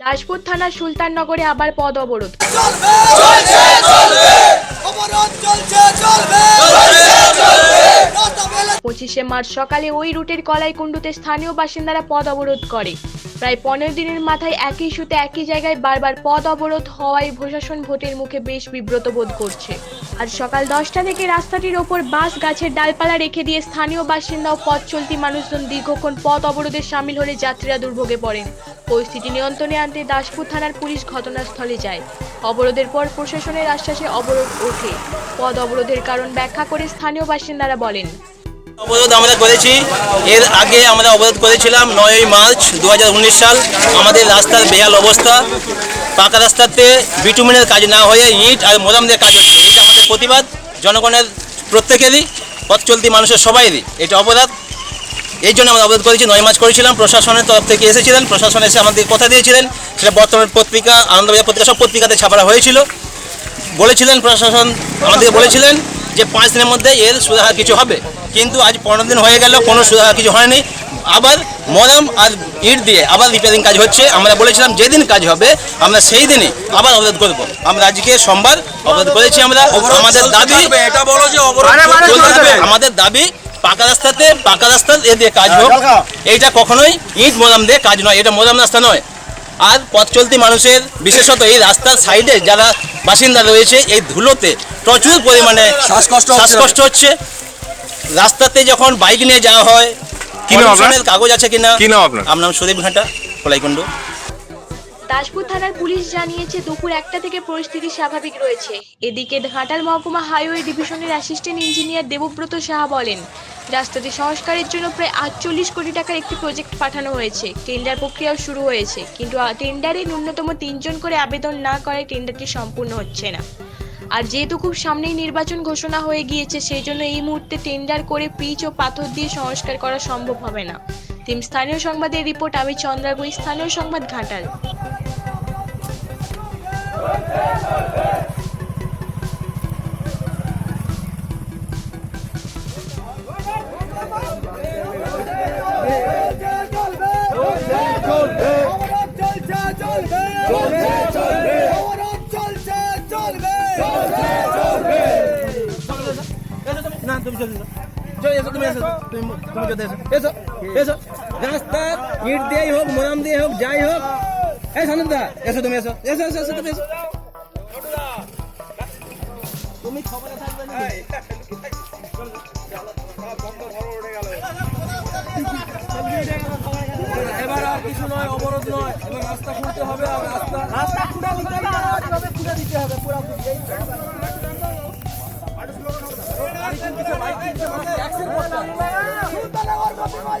দাসপুর থানার সুলতাননগরে আবার পদ অবরোধ। পঁচিশে মার্চ সকালে ওই রুটের কলাইকুণ্ডুতে স্থানীয় বাসিন্দারা পদ অবরোধ করে। প্রায় পনেরো দিনের মাথায় একই ইস্যুতে একই জায়গায় বারবার পদ অবরোধ হওয়ায় প্রশাসন ভোটের মুখে বেশ বিব্রত বোধ করছে। আর সকাল দশটা থেকে রাস্তাটির ওপর বাঁশ গাছের ডালপালা রেখে দিয়ে স্থানীয় বাসিন্দা ও পথ চলতি মানুষজন দীর্ঘক্ষণ পথ অবরোধে সামিল হলে যাত্রীরা দুর্ভোগে পড়েন। পরিস্থিতি নিয়ন্ত্রণে আনতে দাসপুর থানার পুলিশ ঘটনাস্থলে যায়। অবরোধের পর প্রশাসনের আশ্বাসে অবরোধ ওঠে। পদ অবরোধের কারণ ব্যাখ্যা করে স্থানীয় বাসিন্দারা বলেন অবরোধ আমরা করেছি। এর আগে আমরা অবরোধ করেছিলাম নয়ই মার্চ দু হাজার উনিশ সাল। আমাদের রাস্তার বেহাল অবস্থা। পাকা রাস্তাতে বিটুমিনের কাজ না হয়ে ইট আর মোদাম কাজ হচ্ছে। এটা আমাদের প্রতিবাদ, জনগণের প্রত্যেকেরই পথ চলতি মানুষের সবাইরই। এটা অপরাধ। এই জন্য আমরা অবরোধ করেছি, নয় মাস করেছিলাম। প্রশাসনের তরফ থেকে এসেছিলেন। প্রশাসন এসে আমাদের কথা দিয়েছিলেন। সেটা বর্তমান পত্রিকা, আনন্দবাজার পত্রিকা, সব পত্রিকাতে ছাপানো হয়েছিল। বলেছিলেন প্রশাসন, আমাদেরকে বলেছিলেন যে পাঁচ দিনের মধ্যে এর সুরাহা কিছু হবে। কিন্তু আজ পনেরো দিন হয়ে গেল কোনো সুরাহা কিছু হয়নি। আবার মরাম আর ইট দিয়ে আবার রিপেয়ারিং কাজ হচ্ছে। আমরা বলেছিলাম যেদিন কাজ হবে আমরা সেই দিনে আবার অবরোধ করব। আমরা আজকে সোমবার অবরোধ করেছি আমরা। আমাদের দাবি এটা বলো যে অবরোধ আমাদের দাবি পাকা রাস্তাতে পাকা রাস্তা এ দিয়ে কাজ হোক। এইটা কখনোই ইট মোদাম দিয়ে কাজ নয়। এটা মোদাম রাস্তা নয়। আর পথ চলতি মানুষের বিশেষত এই রাস্তার সাইডে যারা বাসিন্দা রয়েছে এই ধুলোতে প্রচুর পরিমাণে শ্বাসকষ্ট শ্বাসকষ্ট হচ্ছে। রাস্তাতে যখন বাইক নিয়ে যাওয়া হয় কি নাম আপনার? pollution এর কাগজ আছে কিনা? কি নাম আপনার? আমার নাম সুদীপ ঘাটা কলাইকুণ্ড দাসপুর থানার পুলিশ জানিয়েছে দুপুর একটা থেকে পরিস্থিতি স্বাভাবিক রয়েছে। এদিকে ঘাটাল মহকুমা হাইওয়ে ডিভিশনের অ্যাসিস্ট্যান্ট ইঞ্জিনিয়ার দেবব্রত সাহা বলেন রাস্তাটি সংস্কারের জন্য প্রায় আটচল্লিশ কোটি টাকার একটি প্রজেক্ট পাঠানো হয়েছে। টেন্ডার প্রক্রিয়াও শুরু হয়েছে। কিন্তু টেন্ডারে ন্যূনতম তিনজন করে আবেদন না করায় টেন্ডারটি সম্পূর্ণ হচ্ছে না। আর যেহেতু খুব সামনেই নির্বাচন ঘোষণা হয়ে গিয়েছে, সেই জন্য এই মুহূর্তে টেন্ডার করে পিচ ও পাথর দিয়ে সংস্কার করা সম্ভব হবে না। টিম স্থানীয় সংবাদের রিপোর্ট, আমি চন্দ্রাগুই স্থানীয় সংবাদ ঘাটাল। চলছে চলবে। চলবে। অবরোধ চলছে চলবে না তুমি চলে এসো তুমি এসো তুমি তুমি চলে এসো এসো এসো ইট দিয়েই হোক মোরাম দিয়ে হোক যাই হোক এই এসো তুমি এসো এসো এসো এসো থাকবে না নয় অবরোধ নয় এবার রাস্তা খুলতে হবে আর রাস্তা রাস্তা খুঁড়ে দিতে হবে খুঁড়ে দিতে হবে? পুরোপুরি সুলতানগর গোপীগঞ্জ